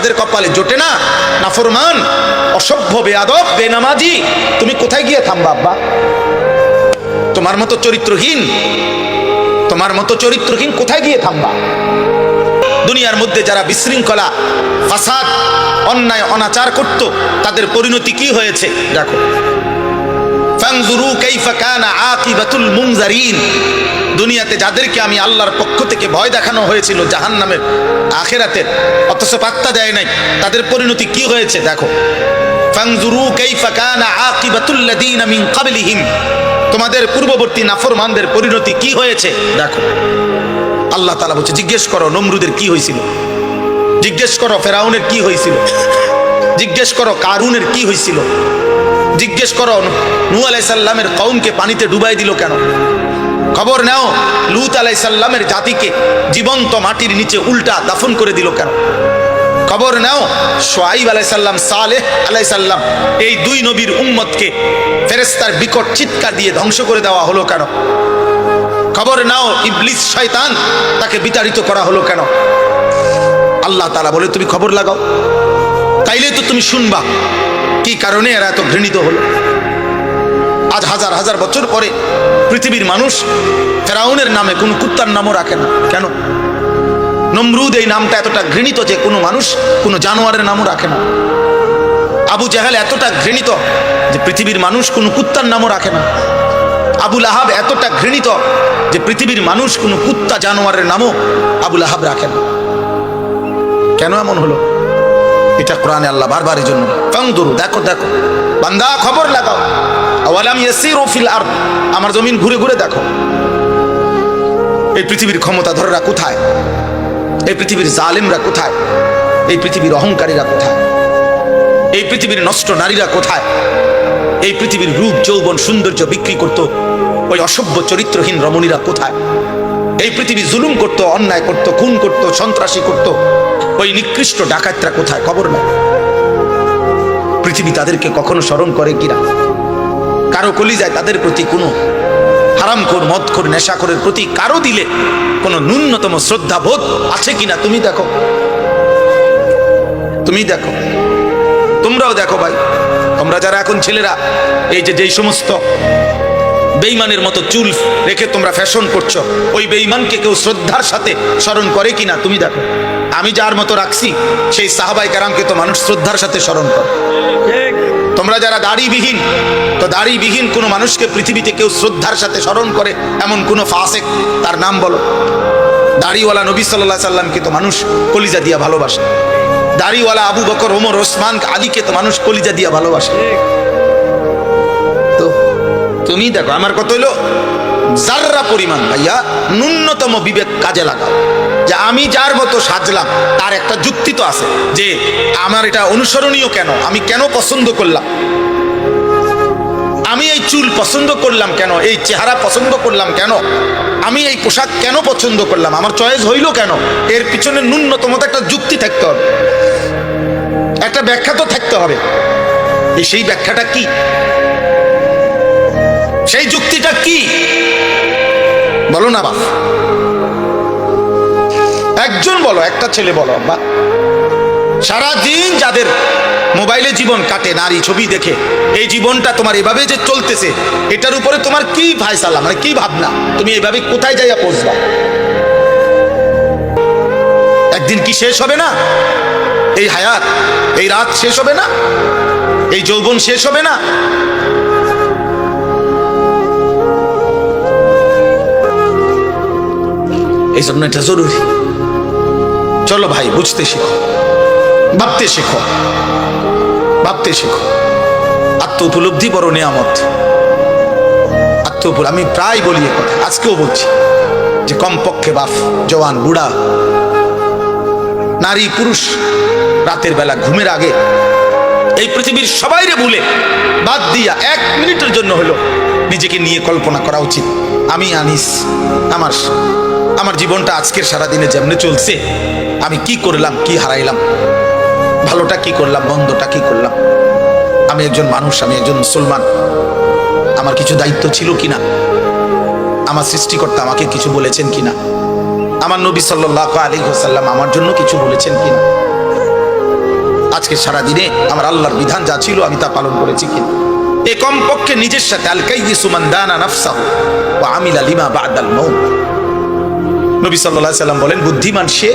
যাদের কপালে জোটে না? নাফরমান অসভ্য, বেয়াদব, বেনামাজি। তুমি কোথায় গিয়ে থামবা আব্বা তোমার মতো চরিত্রহীন, তোমার মতো চরিত্রহীন কোথায় গিয়ে থামবা দুনিয়ার মধ্যে যারা বিশৃঙ্খলা, ফাসাদ, অন্যায়, অনাচার করত, তাদের পরিণতি কি হয়েছে? দেখো। দুনিয়াতে যাদেরকে আমি আল্লাহর পক্ষ থেকে ভয় দেখানো হয়েছিল, জাহান্নামের আখেরাতের অথচ পাত্তা দেয় নাই, তাদের পরিণতি কি হয়েছে দেখো। তোমাদের পূর্ববর্তী নাফরমানদের পরিণতি কি হয়েছে দেখো। আল্লাহ তালা বলছে, জিজ্ঞেস করো নমরুদের কি হয়েছিল? জিজ্ঞেস করো ফেরাউনের কি হয়েছিল? জিজ্ঞেস করো কারুনের কি হয়েছিল? জিজ্ঞেস করো নূ আলাইসাল্লামের কৌমকে পানিতে ডুবাই দিল কেন? খবর নাও, লুত আলাইসাল্লামের জাতিকে জীবন্ত মাটির নিচে উল্টা দাফন করে দিল কেন? খবর নাও, সোয়াইব আলাইসাল্লাম, সালেহ আলাইসাল্লাম, এই দুই নবীর উম্মতকে ফেরেস্তার বিকট চিৎকার দিয়ে ধ্বংস করে দেওয়া হলো কেন? খবর নাও, ইবলিস শয়তান তাকে বিতাড়িত করা হলো কেন? আল্লাহ তালা বলে, তুমি খবর লাগাও। তাইলে তো তুমি শুনবা কি কারণে এরা এত ঘৃণিত হলো? আজ হাজার হাজার বছর পরে পৃথিবীর মানুষ ফেরাউনের নামে কোন কুত্তার নামও রাখে না। কেন? নমরুদ এই নামটা এতটা ঘৃণিত যে কোনো মানুষ কোনো জানোয়ারের নামও রাখে না। আবু জাহেল এতটা ঘৃণিত যে পৃথিবীর মানুষ কোনো কুত্তার নামও রাখে না। আবুল আহাব এতটা ঘৃণিত যে পৃথিবীর মানুষ কোনো কুত্তা জানোয়ারের নামও আবুল আহাব রাখে না। কেন এমন হলো? এটা কোরআনে আল্লাহ বারবার এই জন্য। ফাংদুরু, দেখো দেখো। বান্দা, খবর লাগাও। আওয়ালাম ইয়াসিরু ফিল আরদ। আমার জমিন ঘুরে ঘুরে দেখো। এই পৃথিবীর ক্ষমতাধররা কোথায়? এই পৃথিবীর জালেমরা কোথায়? এই পৃথিবীর অহংকারীরা কোথায়? এই পৃথিবীর নষ্ট নারীরা কোথায়? এই পৃথিবীর রূপ, যৌবন, সৌন্দর্য বিক্রি করত ওই অসভ্য চরিত্রহীন রমণীরা কোথায়? এই পৃথিবী জুলুম করত, অন্যায় করত, খুন করত, সন্ত্রাসী করত। ওই নিকৃষ্ট ডাকাতরা কোথায়? খবর নেই। পৃথিবী তাদেরকে কখনো স্মরণ করে কিনা? কারও কলি যায় তাদের প্রতি কোনো হারামখোর, মদখোর, নেশাখোরের প্রতি কারও দিলে কোনো ন্যূনতম শ্রদ্ধা বোধ আছে কিনা? তুমি দেখো। তুমি দেখো। তোমরাও দেখো ভাই। তোমরা যারা এখন ছেলেরা, এই যে যেই সমস্ত বেইমানের মতো চুল রেখে তোমরা ফ্যাশন করছ। ওই বেইমানকে কেউ শ্রদ্ধার সাথে স্মরণ করে কিনা তুমি দেখো। আমি যার মতো রাখছি, সেই সাহাবাই কারামকে তো মানুষ শ্রদ্ধার সাথে স্মরণ করে। তোমরা যারা দাড়িবিহীন, তো দাড়িবিহীন কোনো মানুষকে পৃথিবীতে কেউ শ্রদ্ধার সাথে স্মরণ করে, এমন কোনো ফাসেক, তার নাম বলো। দাড়িওয়ালা নবী সাল্লাহ সাল্লামকে তো মানুষ কলিজা দিয়া ভালোবাসে। দাড়িওয়ালা আবু বকর, ওমর, ওসমান আলীকে তো মানুষ কলিজা দিয়া ভালোবাসে। তুমি দেখো, আমার কত হইল জাররা পরিমাণ ভাইয়া, ন্যূনতম বিবেক কাজে লাগাও। যে আমি যার মতো সাজলাম, তার একটা যুক্তি তো আছে, যে আমার এটা অনুসরণীয় কেন? আমি কেন পছন্দ করলাম? আমি এই চুল পছন্দ করলাম কেন? এই চেহারা পছন্দ করলাম কেন? আমি এই পোশাক কেন পছন্দ করলাম? আমার চয়েস হইল কেন? এর পিছনে ন্যূনতম একটা যুক্তি থাকতে হবে। একটা ব্যাখ্যা তো থাকতে হবে। সেই ব্যাখ্যাটা কি? সেই যুক্তিটা কি? বলো না, বাপ। একজন বলো, একটা ছেলে বলো, আব্বা। সারা দিন যাদের মোবাইলে জীবন কাটে, নারী ছবি দেখে, এই জীবনটা তোমার এভাবে যে চলতেছে, এটার উপরে তোমার কি ফায়সালা মানে কি ভাবনা? তুমি এভাবে কোথায় যাইয়া পৌঁছবা? একদিন কি শেষ হবে না? এই হায়াত, এই রাত শেষ হবে না? এই যৌবন শেষ হবে না? এই জন্য এটা জরুরি। চলো ভাই, বুঝতে শিখো। ভাবতে শেখো। ভাবতে শেখো। আত্ম উপলব্ধি বড় নিয়ামত। আত্ম আমি প্রায় বলি কথা, আজকেও বলছি। যে কমপক্ষে বাপ জওয়ান, বুড়া, নারী, পুরুষ, রাতের বেলা ঘুমের আগে এই পৃথিবীর সবাইরে ভুলে বাদ দিয়া এক মিনিটের জন্য হলো নিজেকে নিয়ে কল্পনা করা উচিত। আমি আনিস, আমার আমার জীবনটা আজকের সারাদিনে যেমনি চলছে, আমি কি করলাম, কি হারাইলাম, ভালোটা কি করলাম বন্ধটা কি করলাম? আমি একজন মানুষ, আমি একজন মুসলমান। আমার কিছু দায়িত্ব ছিল কিনা? আমার সৃষ্টিকর্তা আমাকে কিছু বলেছেন কিনা? আমার নবী সাল্লাহ আলী হোসাল্লাম আমার জন্য কিছু বলেছেন কিনা? আজকে সারা দিনে আমার আল্লাহর বিধান যা ছিল, আমি তা পালন করেছি কিনা? এ কমপক্ষে নিজের সাথে আল কাইয়িসু মান দানা নাফসাহু ওয়া আমিলা লিমা বা'দাল মাউত। নবী আলাইহি সাল্লাম বলেন, বুদ্ধিমান সে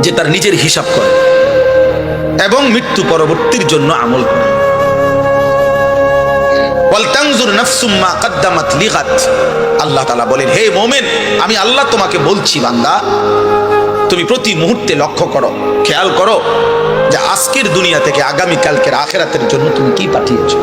যে তার নিজের হিসাব করে এবং মৃত্যু পরবর্তীর জন্য আমল করে। আল্লাহ তাআলা বলেন, হে মোমেন, আমি আল্লাহ তোমাকে বলছি, বান্দা, তুমি প্রতি মুহূর্তে লক্ষ্য করো, খেয়াল করো যে আজকের দুনিয়া থেকে আগামী কালকের আখেরাতের জন্য তুমি কি পাঠিয়েছো?